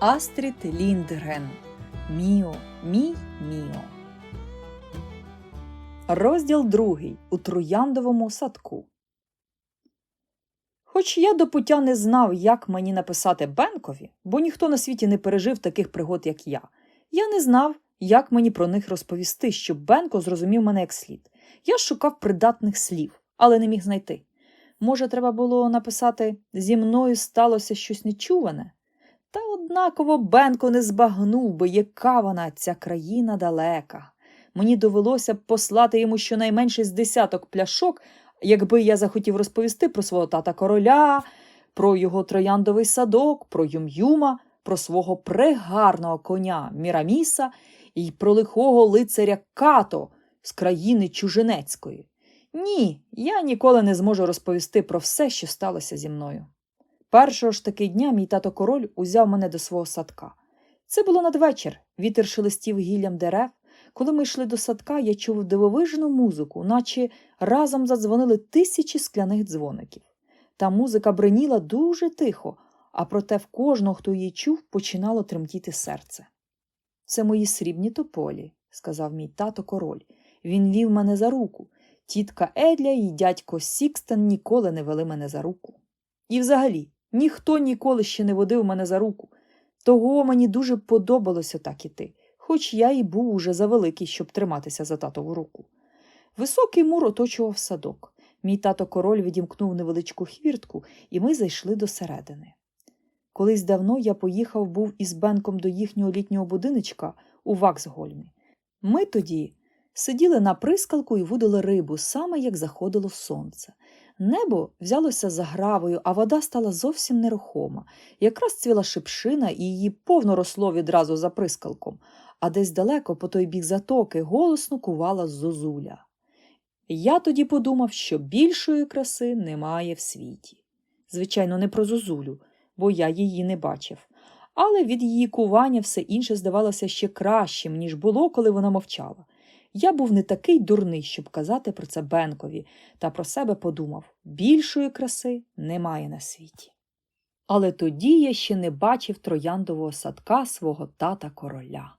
Астрід Ліндгрен. Міо, мій Міо. Розділ другий у трояндовому садку. Хоч я до пуття не знав, як мені написати Бенкові, бо ніхто на світі не пережив таких пригод, як я. Я не знав, як мені про них розповісти, щоб Бенко зрозумів мене як слід. Я шукав придатних слів, але не міг знайти. Може, треба було написати зі мною сталося щось нечуване? Однаково Бенко не збагнув би, яка вона ця країна далека. Мені довелося б послати йому щонайменше з десяток пляшок, якби я захотів розповісти про свого тата короля, про його трояндовий садок, про Юм'юма, про свого пригарного коня Міраміса і про лихого лицаря Като з країни чужинецької. Ні, я ніколи не зможу розповісти про все, що сталося зі мною. Першого ж таки дня мій тато король узяв мене до свого садка. Це було надвечір, вітер шелестів гіллям дерев. Коли ми йшли до садка, я чув дивовижну музику, наче разом задзвонили тисячі скляних дзвоників. Та музика бреніла дуже тихо, а проте в кожного, хто її чув, починало тремтіти серце. Це мої срібні тополі, сказав мій тато король. Він вів мене за руку. Тітка Едля і дядько Сікстен ніколи не вели мене за руку. І взагалі, ніхто ніколи ще не водив мене за руку. Того мені дуже подобалося так іти, хоч я і був уже завеликий, щоб триматися за татову руку. Високий мур оточував садок. Мій тато король відімкнув невеличку хвіртку, і ми зайшли до середини. Колись давно я поїхав був із Бенком до їхнього літнього будиночка у Ваксгольмі. Ми тоді сиділи на прискалку і вудили рибу, саме як заходило сонце. Небо взялося за гравою, а вода стала зовсім нерухома. Якраз цвіла шипшина, і її повно росло відразу за прискалком, а десь далеко, по той бік затоки, голосно кувала зозуля. Я тоді подумав, що більшої краси немає в світі. Звичайно, не про зозулю, бо я її не бачив. Але від її кування все інше здавалося ще кращим, ніж було, коли вона мовчала. Я був не такий дурний, щоб казати про це Бенкові, та про себе подумав більшої краси немає на світі. Але тоді я ще не бачив трояндового садка свого тата короля,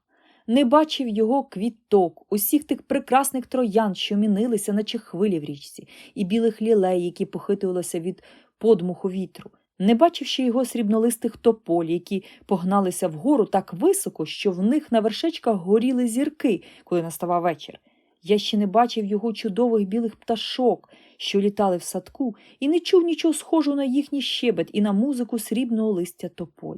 не бачив його квіток, усіх тих прекрасних троянд, що мінилися, наче хвилі в річці, і білих лілей, які похитувалися від подмуху вітру. Не бачив ще його срібнолистих тополь, які погналися вгору так високо, що в них на вершечках горіли зірки, коли наставав вечір. Я ще не бачив його чудових білих пташок, що літали в садку, і не чув нічого схожого на їхній щебет і на музику срібного листя тополь.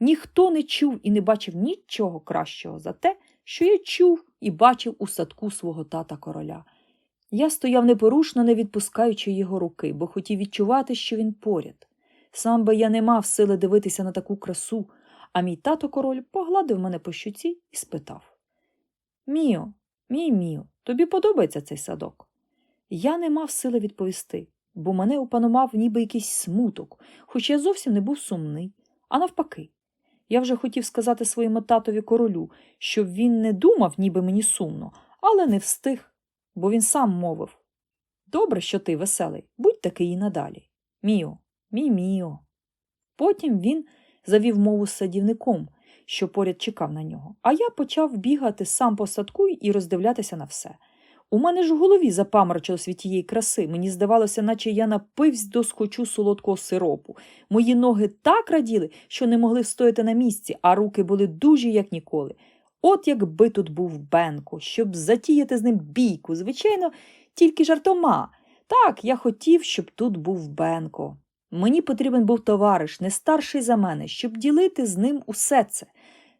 Ніхто не чув і не бачив нічого кращого за те, що я чув і бачив у садку свого тата короля. Я стояв непорушно, не відпускаючи його руки, бо хотів відчувати, що він поряд. Сам би я не мав сили дивитися на таку красу, а мій тато король погладив мене по щуці і спитав Міо, мій Міо, тобі подобається цей садок? Я не мав сили відповісти, бо мене опанував ніби якийсь смуток, хоч я зовсім не був сумний, а навпаки. Я вже хотів сказати своєму татові королю, щоб він не думав, ніби мені сумно, але не встиг, бо він сам мовив Добре, що ти веселий, будь такий і надалі. Міо, мій Міо. Потім він завів мову з садівником, що поряд чекав на нього, а я почав бігати сам по садку і роздивлятися на все. У мене ж в голові запаморочилось від тієї краси. Мені здавалося, наче я напивсь до схочу солодкого сиропу. Мої ноги так раділи, що не могли стояти на місці, а руки були дужі, як ніколи. От якби тут був Бенко, щоб затіяти з ним бійку, звичайно, тільки жартома. Так, я хотів, щоб тут був Бенко. Мені потрібен був товариш, не старший за мене, щоб ділити з ним усе це.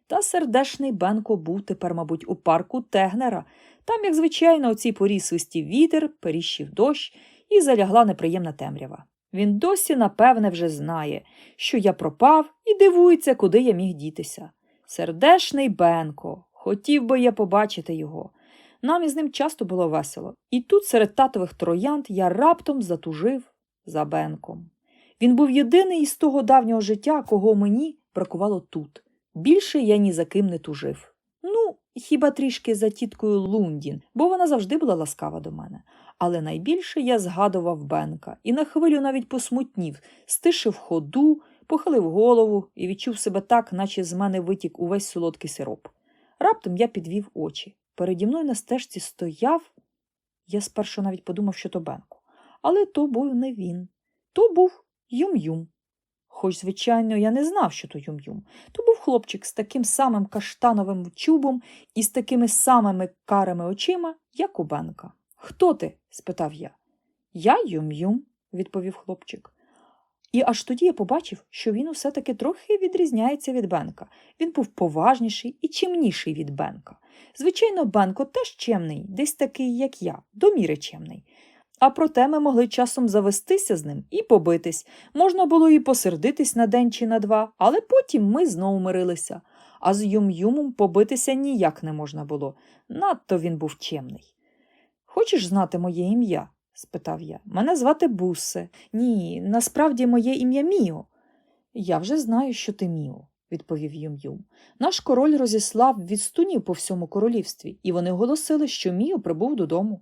Та сердешний Бенко був тепер, мабуть, у парку Тегнера. Там, як звичайно, у цій порі свистів вітер, періщив дощ і залягла неприємна темрява. Він досі, напевне, вже знає, що я пропав і дивується, куди я міг дітися. Сердешний Бенко, хотів би я побачити його. Нам із ним часто було весело, і тут серед татових троянд я раптом затужив за Бенком. Він був єдиний із того давнього життя, кого мені бракувало тут. Більше я ні за ким не тужив. Ну, хіба трішки за тіткою Лундін, бо вона завжди була ласкава до мене. Але найбільше я згадував Бенка і на хвилю навіть посмутнів, стишив ходу, похилив голову і відчув себе так, наче з мене витік увесь солодкий сироп. Раптом я підвів очі. Переді мною на стежці стояв. Я спершу навіть подумав, що то Бенко. Але то був не він. То був Юм-Юм. Хоч, звичайно, я не знав, що то Юм-Юм. То був хлопчик з таким самим каштановим чубом і з такими самими карими очима, як у Бенка. Хто ти? спитав я. Я Юм-Юм, відповів хлопчик. І аж тоді я побачив, що він усе таки трохи відрізняється від Бенка. Він був поважніший і чимніший від Бенка. Звичайно, Бенко теж чемний, десь такий, як я, до міри чемний. А проте ми могли часом завестися з ним і побитись. Можна було і посердитись на день чи на два, але потім ми знову мирилися. А з Юм-Юмом побитися ніяк не можна було. Надто він був чемний. Хочеш знати моє ім'я? спитав я. Мене звати Бусе. Ні, насправді моє ім'я Міо. Я вже знаю, що ти Міо, відповів Юм-Юм. Наш король розіслав відстунів по всьому королівстві, і вони оголосили, що Міо прибув додому.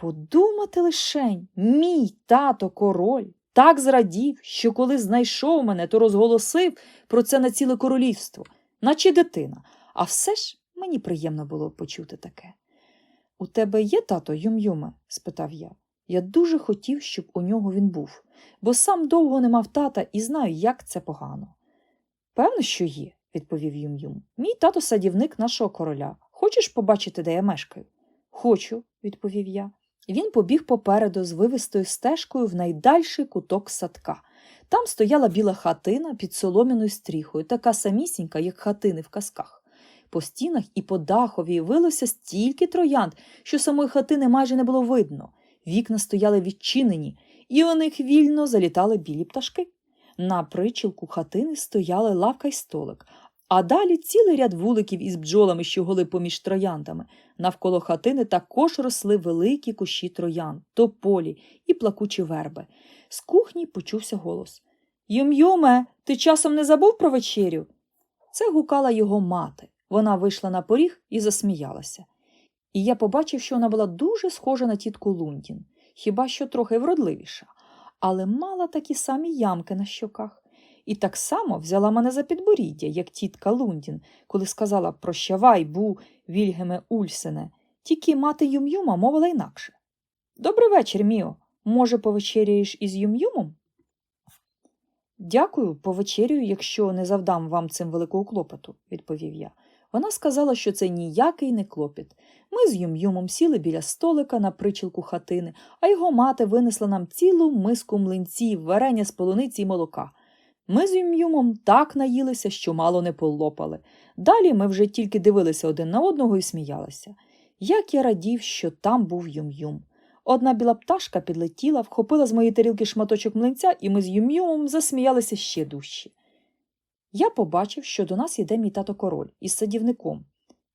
Подумати лишень, мій тато король так зрадів, що коли знайшов мене, то розголосив про це на ціле королівство, наче дитина. А все ж мені приємно було почути таке. У тебе є тато Юм-Юме? спитав я. Я дуже хотів, щоб у нього він був, бо сам довго не мав тата і знаю, як це погано. Певно, що є, відповів Юм-Юм. Мій тато садівник нашого короля. Хочеш побачити, де я мешкаю? Хочу, відповів я. Він побіг попереду з вивистою стежкою в найдальший куток садка. Там стояла біла хатина під солом'яною стріхою, така самісінька, як хатини в казках. По стінах і по дахові вилося стільки троянд, що самої хатини майже не було видно. Вікна стояли відчинені, і у них вільно залітали білі пташки. На причілку хатини стояли лавка й столик, а далі цілий ряд вуликів із бджолами, що голи поміж трояндами. Навколо хатини також росли великі кущі троян, тополі і плакучі верби. З кухні почувся голос Юм-Юме, ти часом не забув про вечерю? Це гукала його мати. Вона вийшла на поріг і засміялася. І я побачив, що вона була дуже схожа на тітку Лундін, хіба що трохи вродливіша, але мала такі самі ямки на щоках. І так само взяла мене за підборіддя, як тітка Лундін, коли сказала Прощавай, бу, Вільгеме Ульсене. Тільки мати Юм-Юма мовила інакше. Добрий вечір, Міо. Може, повечеряєш із Юм-Юмом? Дякую, повечерюю, якщо не завдам вам цим великого клопоту, відповів я. Вона сказала, що це ніякий не клопіт. Ми з Юм-Юмом сіли біля столика на причілку хатини, а його мати винесла нам цілу миску млинців, варення з полуниці й молока. Ми з Юм-Юмом так наїлися, що мало не полопали. Далі ми вже тільки дивилися один на одного і сміялися. Як я радів, що там був Юм-Юм. Одна біла пташка підлетіла, вхопила з моєї тарілки шматочок млинця, і ми з Юм-Юмом засміялися ще дужче. Я побачив, що до нас йде мій тато король із садівником,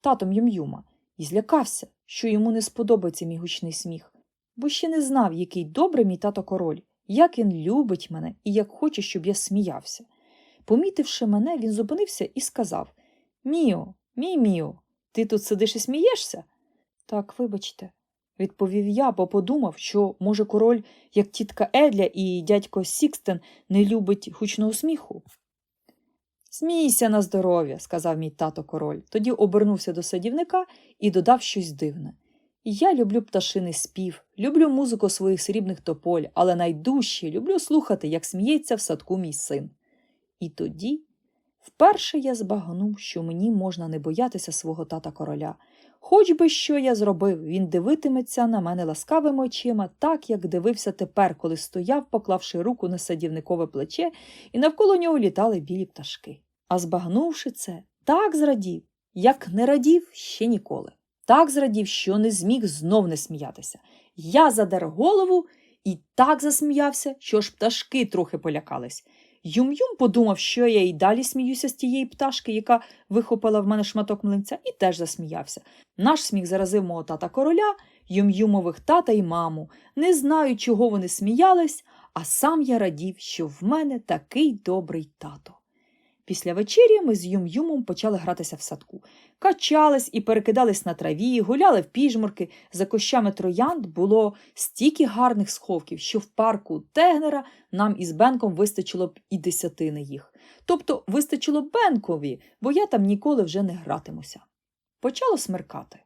татом Юм-Юма, і злякався, що йому не сподобається мій гучний сміх, бо ще не знав, який добрий мій тато король, як він любить мене і як хоче, щоб я сміявся. Помітивши мене, він зупинився і сказав Міо, мій Міо, ти тут сидиш і смієшся? Так, вибачте, відповів я, бо подумав, що, може, король, як тітка Едля і дядько Сікстен, не любить гучного сміху. Смійся на здоров'я, сказав мій тато король. Тоді обернувся до садівника і додав щось дивне. Я люблю пташиний спів, люблю музику своїх срібних тополь, але найдужче люблю слухати, як сміється в садку мій син. І тоді вперше я збагнув, що мені можна не боятися свого тата короля. Хоч би що я зробив, він дивитиметься на мене ласкавими очима, так як дивився тепер, коли стояв, поклавши руку на садівникове плече, і навколо нього літали білі пташки. А збагнувши це, так зрадів, як не радів ще ніколи. Так зрадів, що не зміг знов не сміятися. Я задер голову і так засміявся, що ж пташки трохи полякались. Юм-Юм подумав, що я й далі сміюся з тієї пташки, яка вихопила в мене шматок млинця, і теж засміявся. Наш сміх заразив мого тата короля, Юм-Юмових тата і маму. Не знаю, чого вони сміялись, а сам я радів, що в мене такий добрий тато. Після вечері ми з Юм-Юмом почали гратися в садку. Качались і перекидались на траві, гуляли в піжмурки. За кущами троянд було стільки гарних сховків, що в парку Тегнера нам із Бенком вистачило б і десятини їх. Тобто вистачило Бенкові, бо я там ніколи вже не гратимуся. Почало смеркати.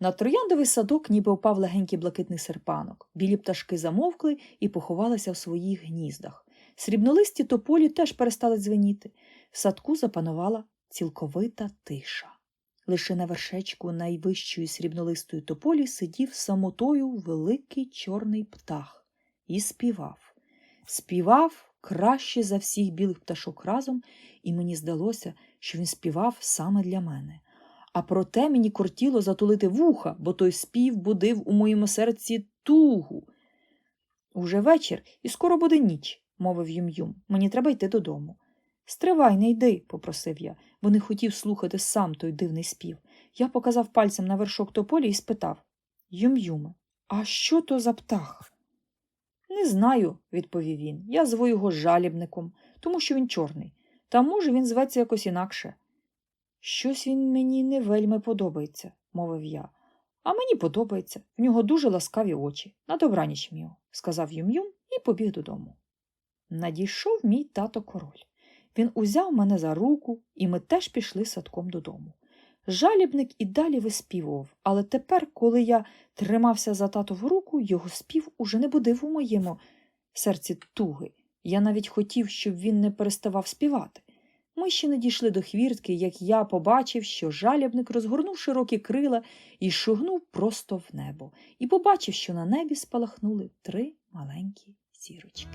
На трояндовий садок ніби упав легенький блакитний серпанок. Білі пташки замовкли і поховалися в своїх гніздах. Срібнолисті тополі теж перестали дзвеніти. В садку запанувала цілковита тиша. Лише на вершечку найвищої срібнолистої тополі сидів самотою великий чорний птах і співав. Співав краще за всіх білих пташок разом, і мені здалося, що він співав саме для мене. А проте мені кортіло затулити вуха, бо той спів будив у моєму серці тугу. Уже вечір, і скоро буде ніч, мовив Юм-Юм. Мені треба йти додому. Стривай, не йди, попросив я, бо не хотів слухати сам той дивний спів. Я показав пальцем на вершок тополі і спитав Юм-Юме, а що то за птах? Не знаю, відповів він. Я зву його жалібником, тому що він чорний. Та може він зветься якось інакше. Щось він мені не вельми подобається, мовив я. А мені подобається. В нього дуже ласкаві очі. На добраніч, Міо, сказав Юм-Юм і побіг додому. Надійшов мій тато король. Він узяв мене за руку, і ми теж пішли садком додому. Жалібник і далі виспівував, але тепер, коли я тримався за татову руку, його спів уже не будив у моєму серці туги. Я навіть хотів, щоб він не переставав співати. Ми ще не дійшли до хвіртки, як я побачив, що жалібник розгорнув широкі крила і шугнув просто в небо, і побачив, що на небі спалахнули три маленькі зірочки.